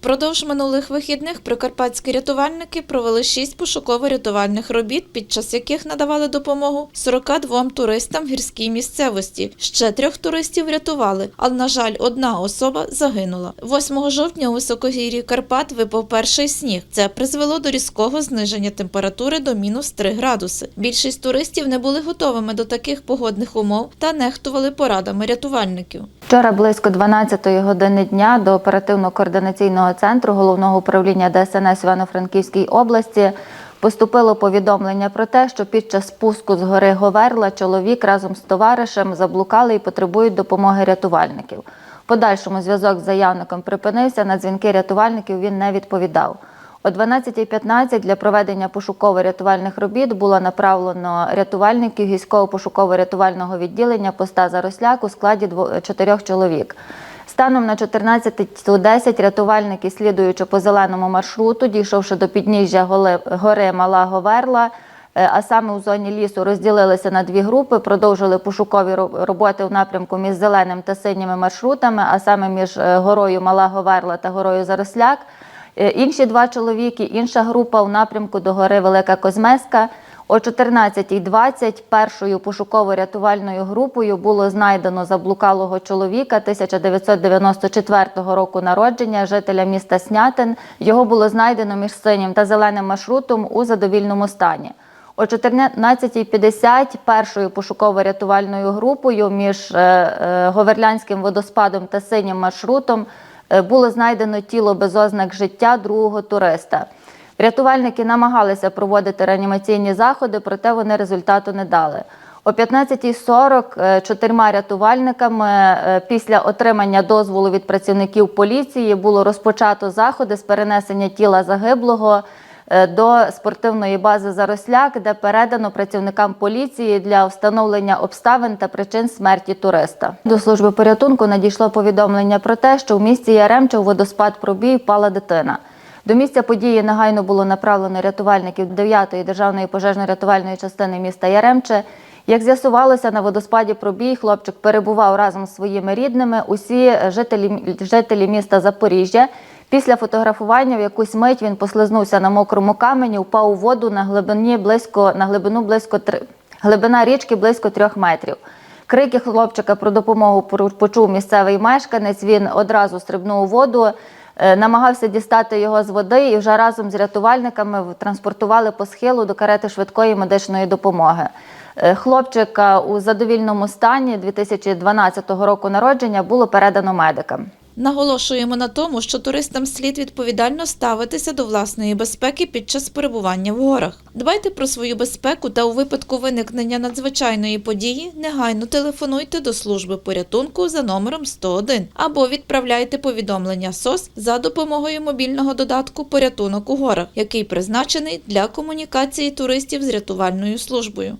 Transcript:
Впродовж минулих вихідних прикарпатські рятувальники провели шість пошуково-рятувальних робіт, під час яких надавали допомогу 42 туристам в гірській місцевості. Ще трьох туристів врятували, але, на жаль, одна особа загинула. 8 жовтня у високогір'ї Карпат випав перший сніг. Це призвело до різкого зниження температури до мінус 3 градуси. Більшість туристів не були готовими до таких погодних умов та нехтували порадами рятувальників. Вчора близько 12-ї години дня до оперативно-координаційного центру головного управління ДСНС Івано-Франківській області поступило повідомлення про те, що під час спуску з гори Говерла чоловік разом з товаришем заблукали і потребують допомоги рятувальників. Подальшому зв'язок з заявником припинився. На дзвінки рятувальників він не відповідав. О 12.15 для проведення пошуково-рятувальних робіт було направлено рятувальників гірського-пошуково-рятувального відділення поста Заросляк у складі чотирьох чоловік. Станом на 14.10 рятувальники, слідуючи по зеленому маршруту, дійшовши до підніжжя гори Мала Говерла, е, а саме у зоні лісу розділилися на дві групи, продовжили пошукові роботи в напрямку між зеленим та синіми маршрутами, а саме між е, горою Мала Говерла та горою Заросляк. Е, Інші два чоловіки, інша група у напрямку до гори Велика Козмеська. О 14.20 першою пошуково-рятувальною групою було знайдено заблукалого чоловіка 1994 року народження, жителя міста Снятин. Його було знайдено між синім та зеленим маршрутом у задовільному стані. О 14.50 першою пошуково-рятувальною групою між е, е, Говерлянським водоспадом та синім маршрутом е, було знайдено тіло без ознак життя другого туриста. Рятувальники намагалися проводити реанімаційні заходи, проте вони результату не дали. О 15.40 е, чотирма рятувальниками е, після отримання дозволу від працівників поліції було розпочато заходи з перенесення тіла загиблого е, до спортивної бази Заросляк, де передано працівникам поліції для встановлення обставин та причин смерті туриста. До служби порятунку надійшло повідомлення про те, що в місті Яремче водоспад пробій впала дитина. До місця події негайно було направлено рятувальників 9-ї державної пожежно-рятувальної частини міста Яремче. Як з'ясувалося, на водоспаді пробій хлопчик перебував разом з своїми рідними. Усі жителі, жителі міста Запоріжжя. Після фотографування в якусь мить він послизнувся на мокрому камені, впав у воду на глибині близько на глибину близько три глибина річки близько трьох метрів. Крики хлопчика про допомогу почув місцевий мешканець. Він одразу стрибнув у воду, намагався дістати його з води і вже разом з рятувальниками транспортували по схилу до карети швидкої медичної допомоги. Е, Хлопчика у задовільному стані 2012 року народження було передано медикам. Наголошуємо на тому, що туристам слід відповідально ставитися до власної безпеки під час перебування в горах. Дбайте про свою безпеку та у випадку виникнення надзвичайної події негайно телефонуйте до служби порятунку за номером 101 або відправляйте повідомлення СОС за допомогою мобільного додатку Порятунок у горах, який призначений для комунікації туристів з рятувальною службою.